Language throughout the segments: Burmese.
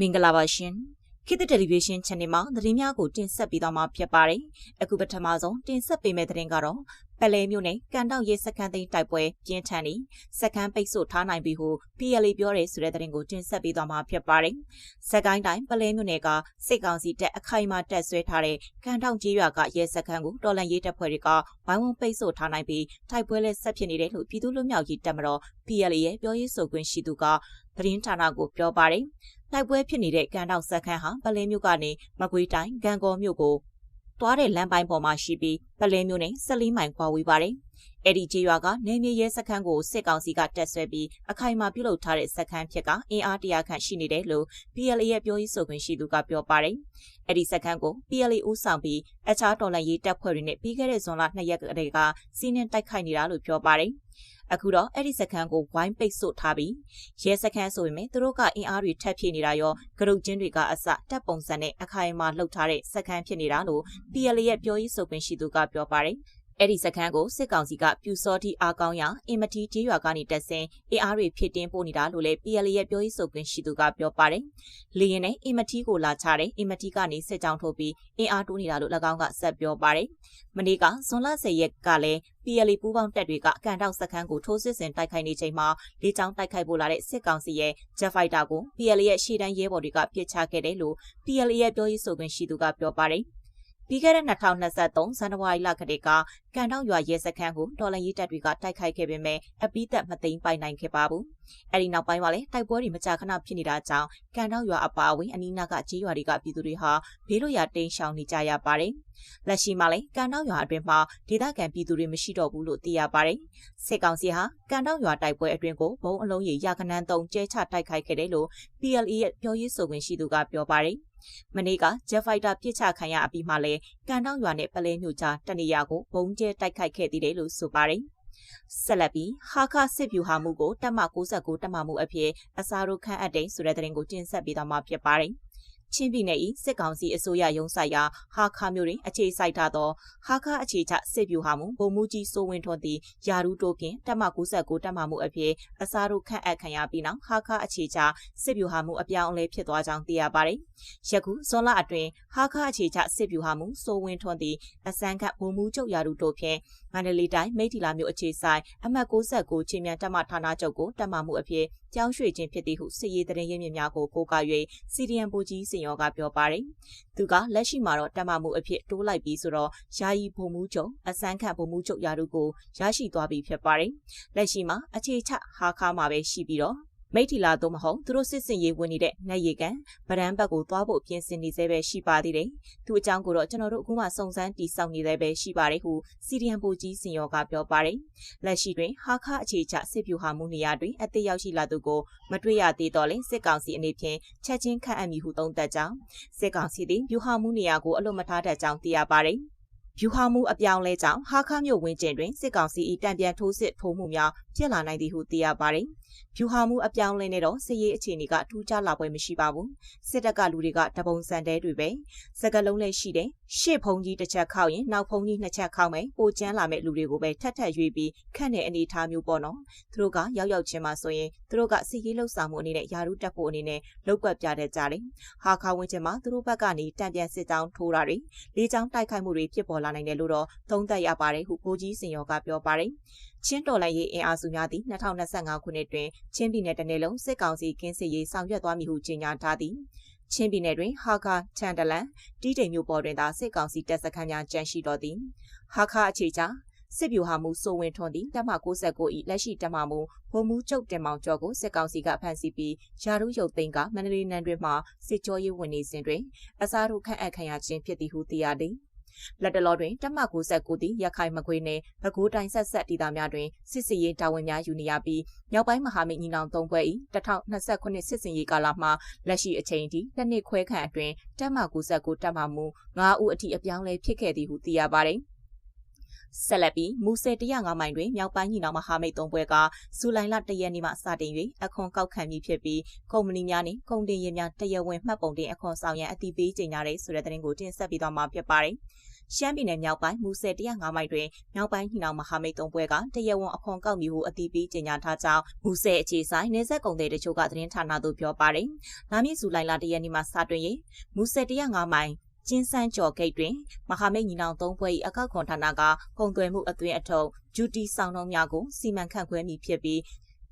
မင်္ဂလာပါရှင်ခေတ်သစ်တယ်လီဗီရှင်း channel မှာသတင်းများကိုတင်ဆက်ပေးသွားမှာဖြစ်ပါတယ်အခုပထမဆုံးတင်ဆက်ပေးမယ့်သတင်းကတော့ပလဲမျိုးနဲ့ကန်တောက်ရဲစခန်းသိမ်းတိုက်ပွဲပြင်းထန်နေစခန်းပိတ်ဆို့ထားနိုင်ပြီဟု PLA ပြောတယ်ဆိုတဲ့သတင်းကိုတင်ဆက်ပေးသွားမှာဖြစ်ပါတယ်စကိုင်းတိုင်းပလဲမျိုးနယ်ကစစ်ကောင်စီတပ်အခိုင်အမာတပ်ဆွဲထားတဲ့ကန်တောက်ကြီးရွာကရဲစခန်းကိုတော်လန်ရေးတပ်ဖွဲ့တွေကဝိုင်းဝန်းပိတ်ဆို့ထားနိုင်ပြီးတိုက်ပွဲလည်းဆက်ဖြစ်နေတယ်လို့ပြည်သူ့လူမျိုးကြီးတပ်မတော် PLA ရဲ့ပြောရေးဆိုခွင့်ရှိသူကသတင်းဌာနကိုပြောပါတယ် တိုက်ပွဲဖြစ်နေတဲ့ကန်တောက်စခန်းဟာပလင်းမြို့ကနေမကွေးတိုင်းဂံကော်မြို့ကိုသွားတဲ့လမ်းပိုင်းပေါ်မှာရှိပြီးပလင်းမြို့နဲ့၁၄မိုင်ကွာဝေးပါတယ်။အဲ့ဒီကျေးရွာကနေမြေရဲစခန်းကိုစစ်ကောင်စီကတက်ဆွဲပြီးအခိုင်အမာပြုလုပ်ထားတဲ့စခန်းဖြစ်ကအင်အားတရာခန့်ရှိနေတယ်လို့ PLA ရဲ့ပြောရေးဆိုခွင့်ရှိသူကပြောပါတယ်။ အဲ့ဒီစခန်းကို PLA ဦးဆောင်ပြီးအခြားတော်လှန်ရေးတပ်ဖွဲ့တွေနဲ့ပြီးခဲ့တဲ့ဇွန်လ2ရက်ကတည်းကစီးနှင်းတိုက်ခိုက်နေတာလို့ပြောပါတယ်။အခုတော့အဲ့ဒီစခန်းကိုဝိုင်းပိတ်ဆို့ထားပြီးရဲစခန်းဆိုပေမဲ့သူတို့ကအင်အားတွေထပ်ဖြည့်နေတာရောကရုတ်ချင်းတွေကအစတပ်ပုံစံနဲ့အခိုင်အမာလှုပ်ထားတဲ့စခန်းဖြစ်နေတာလို့ PLA ရဲ့ပြောရေးဆိုခွင့်ရှိသူကပြောပါတယ် အဲ့ဒီစခန်းကိုစစ်ကောင်စီကပြူစောတိအားကောင်းရအင်မတီကျေးရွာကနေတက်ဆင်းအင်အားတွေဖြစ်တင်းပို့နေတာလို့လည်း PLA ရဲ့ပြောရေးဆိုခွင့်ရှိသူကပြောပါတယ်။လေရင်နဲ့အင်မတီကိုလာချတဲ့အင်မတီကနေစစ်ကြောင်းထုတ်ပြီးအင်အားတိုးနေတာလို့၎င်းကဆက်ပြောပါတယ်။မနေ့ကဇွန်လ10ရက်ကလည်း PLA ပူးပေါင်းတပ်တွေကကန်တောက်စခန်းကိုထိုးစစ်ဆင်တိုက်ခိုက်နေချိန်မှာလေကြောင်းတိုက်ခိုက်ပို့လာတဲ့စစ်ကောင်စီရဲ့ Jet Fighter ကို PLA ရဲ့ရှေ့တန်းရဲဘော်တွေကပစ်ချခဲ့တယ်လို့ PLA ရဲ့ပြောရေးဆိုခွင့်ရှိသူကပြောပါတယ်။ ပြီးခဲ့တဲ့2023ဇန်နဝါရီလကတည်းကကန်တောင်ရွာရဲစခန်းကိုဒေါ်လာရေးတပ်တွေကတိုက်ခိုက်ခဲ့ပေမဲ့အပိသက်မသိမ်းပိုင်နိုင်ခဲ့ပါဘူး။အဲဒီနောက်ပိုင်းမှာလည်းတိုက်ပွဲတွေမကြာခဏဖြစ်နေတာကြောင့်ကန်တောင်ရွာအပါအဝင်အနီးနားကကြေးရွာတွေကပြည်သူတွေဟာဘေးလွတ်ရာတိမ်းရှောင်နေကြရပါတယ်။လက်ရှိမှာလည်းကန်တောင်ရွာအတွင်းမှာဒေသခံပြည်သူတွေမရှိတော့ဘူးလို့သိရပါတယ်။စစ်ကောင်စီဟာကန်တောင်ရွာတိုက်ပွဲအတွင်းကိုဘုံအလုံးကြီးရာခနန်းသုံးကျဲချတိုက်ခိုက်ခဲ့တယ်လို့ PLE ရဲ့ပြောရေးဆိုခွင့်ရှိသူကပြောပါတယ်။ မနေ့က Jet Fighter ပစ်ချခံရအပြီးမှလည်းကန်တောင်ရွာနဲ့ပလဲမြို့ကြားတနေရာကိုဘုံကျဲတိုက်ခိုက်ခဲ့သေးတယ်လို့ဆိုပါတယ်။ဆက်လက်ပြီးဟာခစစ်ဗျူဟာမှုကိုတက်မ69တက်မမှုအဖြစ်အစားတို့ခန့်အပ်တဲ့ဆိုတဲ့သတင်းကိုတင်ဆက်ပေးသွားမှာဖြစ်ပါတယ်။ ချင်းပြည်နယ်၏စစ်ကောင်စီအစိုးရရုံးဆိုင်ရာဟာခါမြို့တွင်အခြေစိုက်ထားသောဟာခါအခြေချစစ်ဗျူဟာမှုဗိုလ်မှူးကြီးစိုးဝင်းထွန်းသည်ယာရူတိုဖြင့်တပ်မ69တပ်မမှုအဖြစ်အစားတို့ခန့်အပ်ခံရပြီးနောက်ဟာခါအခြေချစစ်ဗျူဟာမှုအပြောင်းအလဲဖြစ်သွားကြောင်းသိရပါတယ်။ယခုဇွန်လအတွင်းဟာခါအခြေချစစ်ဗျူဟာမှုစိုးဝင်းထွန်းသည်အစမ်းခတ်ဗိုလ်မှူးချုပ်ယာရူတိုဖြင့်မန္တလေးတိုင်းမိထီလာမြို့အခြေဆိုင်အမှတ်69ချင်းမြန်တပ်မဌာနချုပ်ကိုတပ်မမှုအဖြစ် ကြောင်းရွှေ့ခြင်းဖြစ်သည်ဟုစစ်ရေးတရင်ရင်းမြစ်များကိုကိုးကား၍စီဒီအမ်ဘူကြီးစင်ရောကပြောပါတယ်။သူကလက်ရှိမှာတော့တပ်မမှုအဖြစ်တိုးလိုက်ပြီးဆိုတော့ယာယီဗိုလ်မှူးချုပ်အစမ်းခန့်ဗိုလ်မှူးချုပ်ရာထူးကိုရရှိသွားပြီဖြစ်ပါတယ်။လက်ရှိမှာအခြေချဟာခါမှာပဲရှိပြီးတော့ မိထီလာတော့မဟုတ်သူတို့စစ်စင်ရေးဝင်နေတဲ့နှက်ရီကန်ဗရန်ဘက်ကိုသွားဖို့ပြင်ဆင်နေသေးပဲရှိပါသေးတယ်။သူအကြောင်းကိုတော့ကျွန်တော်တို့အခုမှစုံစမ်းတီးဆောက်နေသေးပဲရှိပါတယ်ဟုစီရီယံပိုကြီးစင်ရောကပြောပါတယ်။လက်ရှိတွင်ဟာခအခြေချစစ်ပြူဟာမှုနေရာတွင်အသက်ရောက်ရှိလာသူကိုမတွေ့ရသေးတော့လဲစစ်ကောင်စီအနေဖြင့်ချက်ချင်းခန့်အပ်မည်ဟုသုံးသပ်ကြောင်းစစ်ကောင်စီသည်ပြူဟာမှုနေရာကိုအလွတ်မထားတတ်ကြောင်းသိရပါတယ်။ဗျူဟာမှုအပြောင်းလဲကြောင့်ဟာခမြို့ဝင်းကျင်တွင်စစ်ကောင်စီ၏တံပြန်ထိုးစစ်ထိုးမှုများဖြစ်လာနိုင်သည်ဟုသိရပါတယ်။ဗျူဟာမှုအပြောင်းလဲနဲ့တော့စစ်ရေးအခြေအနေကထူးခြားလာပွဲမရှိပါဘူး။စစ်တပ်ကလူတွေကတပုံစံတဲတွေပဲ။စကလုံးလည်းရှိတယ်။ရှေ့ဖုံကြီးတစ်ချက်ခောက်ရင်နောက်ဖုံကြီးနှစ်ချက်ခောက်မယ်။ပိုကျန်းလာမဲ့လူတွေကိုပဲထက်ထက်ရွေးပြီးခန့်တဲ့အနေထားမျိုးပေါ့နော်။သူတို့ကရောက်ရောက်ချင်းမှဆိုရင်သူတို့ကစစ်ရေးလှုပ်ဆောင်မှုအနေနဲ့ယာရုတက်ဖို့အနေနဲ့လောက်ကွက်ပြတဲ့ကြတယ်။ဟာခဝင်းချင်းမှာသူတို့ဘက်ကနေတံပြန်စစ်ကြောင်းထိုးတာတွေလေးချောင်းတိုက်ခိုက်မှုတွေဖြစ်ပေါ်လာနိုင်တယ်လို့တော့သုံးသပ်ရပါတယ်ဟုကိုကြီးစင်ရောကပြောပါတယ်။ ချင်းတော်လိုင်းရေးအင်အားစုများသည့်2025ခုနှစ်တွင်ချင်းပြည်နယ်တနေလုံးစစ်ကောင်စီကင်းစစ်ရေးဆောင်ရွက်သွားမည်ဟုကြေညာထားသည်။ချင်းပြည်နယ်တွင်ဟာခါချန်တလန်တီးတိမ်မြို့ပေါ်တွင်သာစစ်ကောင်စီတပ်စခန်းများကျန်ရှိတော်သည်။ဟာခါအခြေချစစ်ဗျူဟာမှုစိုးဝင်းထွန်းသည်တပ်မ69၏လက်ရှိတပ်မမှုဗိုလ်မှူးချုပ်တင်မောင်ကျော်ကိုစစ်ကောင်စီကဖမ်းဆီးပြီးယာရုရုပ်သိမ်းကမန္တလေးနန်းတွင်မှစစ်ကြောရေးဝင်နေစဉ်တွင်အစားထိုးခန့်အပ်ခံရခြင်းဖြစ်သည်ဟုသိရသည်။ လက်တလောတွင်တပ်မ69သည်ရခိုင်မကွေးနယ်ပဲခူးတိုင်းဆက်ဆက်ဒေသများတွင်စစ်စီရေးတာဝန်များယူနေရပြီးမြောက်ပိုင်းမဟာမိတ်ညီနောင်သုံးဘွဲ့၏2029စစ်စင်ရေးကာလမှလက်ရှိအချိန်ထိနှစ်နှစ်ခွဲခန့်အတွင်းတပ်မ69တပ်မှမူ9ဦးအထိအပြောင်းလဲဖြစ်ခဲ့သည်ဟုသိရပါသည် ဆက်လက်ပြီးမူဆယ်105မိုင်တွင်မြောက်ပိုင်းညီနောင်မဟာမိတ်သုံးဘွဲကဇူလိုင်လ1ရက်နေ့မှစတင်၍အခွန်ကောက်ခံပြီးဖြစ်ပြီးကုမ္ပဏီများနှင့်ကုန်တင်ယာဉ်များတရားဝင်မှတ်ပုံတင်အခွန်ဆောင်ရန်အတိပေးကြေညာတဲ့ဆိုတဲ့သတင်းကိုတင်ဆက်ပေးသွားမှာဖြစ်ပါတယ်။ရှမ်းပြည်နယ်မြောက်ပိုင်းမူဆယ်105မိုင်တွင်မြောက်ပိုင်းညီနောင်မဟာမိတ်သုံးဘွဲကတရားဝင်အခွန်ကောက်မည်ဟုအသိပေးကြေညာထားကြောင်းမူဆယ်အခြေဆိုင်နေဆက်ကုန်တဲ့တချို့ကသတင်းဌာနသို့ပြောပါတယ်။လာမည့်ဇူလိုင်လ၁ရက်နေ့မှာစတွင်ရင်မူဆယ်105မိုင် ကျင်းစန်းကျော်ဂိတ်တွင် မဟာမိတ်ညီနောင်သုံးဘွဲ၏အကောက်ခွန်ဌာနကကုန်သွယ်မှုအသွင်အထုပ်ဂျူတီဆောင်နှုံးများကိုစီမံခန့်ခွဲမည်ဖြစ်ပြီး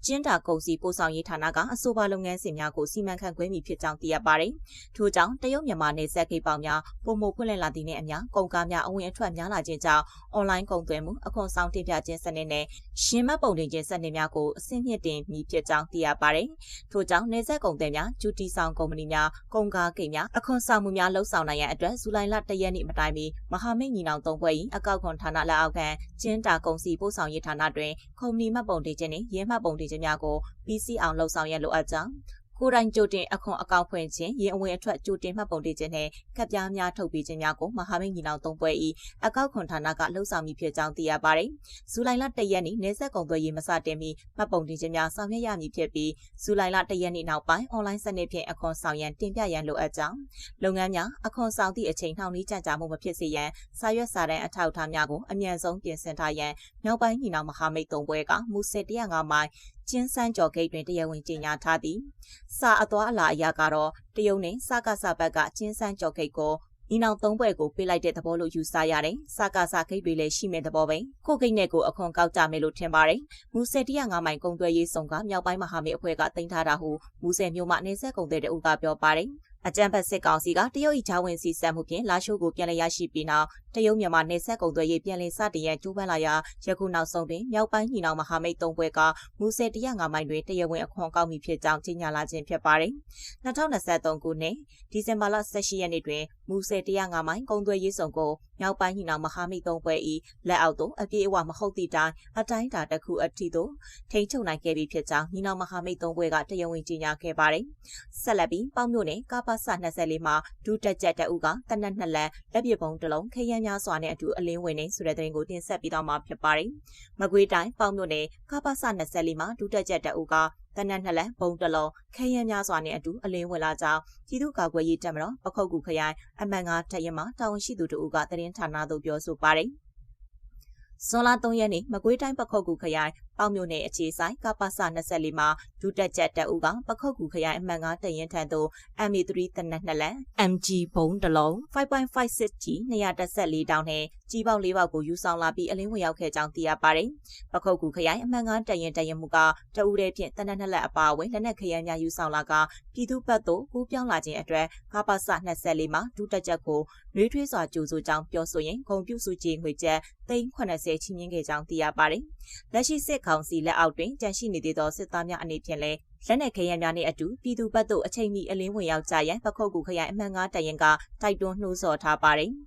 ကျင်းတာကုန်စည်ပို့ဆောင်ရေးဌာနကအဆိုပါလုပ်ငန်းစဉ်များကိုစီမံခန့်ခွဲမိဖြစ်ကြောင်းသိရပါတယ်။ထို့ကြောင့်တရုတ်မြန်မာနယ်စပ်ဂိတ်ပေါင်းများပုံမှုဖွင့်လှစ်လာသည့်နှင့်အမျှကုန်ကားများအဝင်အထွက်များလာခြင်းကြောင့်အွန်လိုင်းကုန်သွယ်မှုအခွန်ဆောင်တင်ပြခြင်းစနစ်နဲ့ရှင်းမပုံတင်ခြင်းစနစ်များကိုအဆင့်မြင့်တင်မိဖြစ်ကြောင်းသိရပါတယ်။ထို့ကြောင့်နယ်စပ်ကုန်သည်များဂျူတီဆောင်ကုမ္ပဏီများကုန်ကားဂိတ်များအခွန်ဆောင်မှုများလှုပ်ဆောင်နိုင်ရန်အတွက်ဇူလိုင်လ၁ရက်နေ့မတိုင်မီမဟာမိတ်ညီနောင်သုံးဘွဲ့၏အကောက်ခွန်ဌာနလက်အောက်ခံကျင်းတာကုန်စည်ပို့ဆောင်ရေးဌာနတွင်ကုမ္ပဏီမှတ်ပုံတင်ခြင်းနှင့်ရင်းမှတ်ပုံတင်ခြင်းများကိုပြီးစီးအောင်လှုပ်ဆောင်ရန်လိုအပ်ကြောင်းကိုယ်တိုင်ကြိုတင်အခွန်အကောက်ဖွင့်ခြင်းရင်အဝင်အထွက်ကြိုတင်မှတ်ပုံတင်ခြင်းနဲ့ကပ်ပြားများထုတ်ပေးခြင်းများကိုမဟာမိတ်ညီနောင်သုံးပွဲ၏အကောက်ခွန်ဌာနကလှုပ်ဆောင်မိဖြစ်ကြောင်းသိရပါတယ်။ဇူလိုင်လ၁ရက်နေ့နေဆက်ကုန်သွယ်ရေးမစတင်မီမှတ်ပုံတင်ခြင်းများဆောင်ရွက်ရမည်ဖြစ်ပြီးဇူလိုင်လ၁ရက်နေ့နောက်ပိုင်းအွန်လိုင်းစနစ်ဖြင့်အခွန်ဆောင်ရန်တင်ပြရန်လိုအပ်ကြောင်းလုပ်ငန်းများအခွန်ဆောင်သည့်အချိန်နှောင့်နှေးကြန့်ကြာမှုမဖြစ်စေရန်စာရွက်စာတမ်းအထောက်အထားများကိုအမြန်ဆုံးပြင်ဆင်ထားရန်မြောက်ပိုင်းညီနောင်မဟာမိတ်သုံးပွဲကမူဆယ်105မိုင်ကျင်းစန်းကျော်ဂိတ်တွင်တရားဝင်ကြေညာထားသည်စာအသွားအလာအရာကတော့တရုတ်နှင့်စကားစဘက်ကကျင်းစန်းကျော်ဂိတ်ကိုဤနောက်သုံးဘွဲ့ကိုပေးလိုက်တဲ့သဘောလို့ယူဆရတယ်။စကားစဂိတ်တွေလည်းရှိမဲ့သဘောပဲ။ကိုဂိတ်နဲ့ကိုအခွန်ကောက်ကြမယ်လို့ထင်ပါတယ်။မူဆယ်105မိုင်ကုံသွဲရေးဆောင်ကမြောက်ပိုင်းမဟာမိတ်အဖွဲ့ကတင်ထားတာဟုမူဆယ်မြို့မှာနေဆက်ကုံတဲ့တူကပြောပါတယ်။ အကြံဖက်စစ်ကောင်စီကတရုတ်၏ဂျာဝင်စီဆက်မှုဖြင့်လာရှိုးကိုပြန်လည်ရရှိပြီးနောက်တရုတ်မြန်မာနယ်စပ်ကုန်သွယ်ရေးပြန်လည်စတင်ရန်ကြိုးပမ်းလာရာယခုနောက်ဆုံးတွင်မြောက်ပိုင်းညီနောင်မဟာမိတ်သုံးဘွဲကမူဆယ်105မိုင်တွင်တရားဝင်အခွန်ကောက်မိဖြစ်ကြောင်းကြေညာလာခြင်းဖြစ်ပါတယ်။2023ခုနှစ်ဒီဇင်ဘာလ18ရက်နေ့တွင်မူဆယ်105မိုင်ကုန်သွယ်ရေးဆောင်ကို မြောက်ပိုင်းညီနောင်မဟာမိတ်သုံးဘွဲ၏လက်အောက်သို့အပြည့်အဝမဟုတ်သည့်တိုင်အတိုင်းအတာတစ်ခုအထိသို့ထိန်းချုပ်နိုင်ခဲ့ပြီဖြစ်ကြောင်းညီနောင်မဟာမိတ်သုံးဘွဲကတရားဝင်ကြေညာခဲ့ပါတယ်။ဆက်လက်ပြီးပေါင်းမြို့နယ်ကပ္ပစ24မှာဒုတက်ချက်တအုပ်ကတနက်နှစ်လက်လက်ပစ်ပုံတစ်လုံးခရမ်းများစွာနဲ့အတူအလင်းဝင်နေဆိုတဲ့သတင်းကိုတင်ဆက်ပြီးတော့မှာဖြစ်ပါတယ်။မကွေးတိုင်းပေါင်းမြို့နယ်ကပ္ပစ24မှာဒုတက်ချက်တအုပ်က တနက်နှစ်လက်ဘုံတလုံးခရမ်းများစွာနဲ့အတူအလင်းဝင်လာကြောင်းပြည်သူ့ကာကွယ်ရေးတပ်မတော်ပခုတ်ကူခရိုင်အမှန်ငါထရက်မှာတာဝန်ရှိသူတို့ကသတင်းဌာနသို့ပြောဆိုပါတယ်။ဇွန်လ3ရက်နေ့မကွေးတိုင်းပခုတ်ကူခရိုင် ပေါမြို့နယ်အခြေဆိုင်ကပ္ပစ24မှာဒုတက်ချက်တက်ဦးကပခုတ်ကူခရိုင်အမှန်9တရင်ထံသို့ MA3 တနက်နှစ်လက် MG ဘုံတစ်လုံး 5.56G 214တောင်းနဲ့ကြီးပေါက်၄ပေါက်ကိုယူဆောင်လာပြီးအလင်းဝင်ရောက်ခဲ့ကြောင်းသိရပါတယ်။ပခုတ်ကူခရိုင်အမှန်9တရင်တရင်မူကတဦးတည်းဖြင့်တနက်နှစ်လက်အပါအဝင်လက်နက်ခရမ်းများယူဆောင်လာကပြည်သူ့ဘက်သို့ကူးပြောင်းလာခြင်းအတွက်ကပ္ပစ24မှာဒုတက်ချက်ကိုနှွေးထွေးစွာကြိုးဆိုကြောင်းပြောဆိုရင်ဂုံပြုစုကြီးငွေကျပ်380ချီးမြှင့်ခဲ့ကြောင်းသိရပါတယ်။လက်ရှိစစ်ကောင်စီလက်အောက်တွင်တန်ရှိနေသေးသောစစ်သားများအနေဖြင့်လည်းလက်နက်ခဲယမ်းများနှင့်အတူပြည်သူ့ဘက်သို့အချိန်မီအလင်းဝင်ရောက်ကြရန်ပခုတ်ကူခရိုင်အမှန်၅တရင်ကတိုက်တွန်းနှိုးဆော်ထားပါတယ်။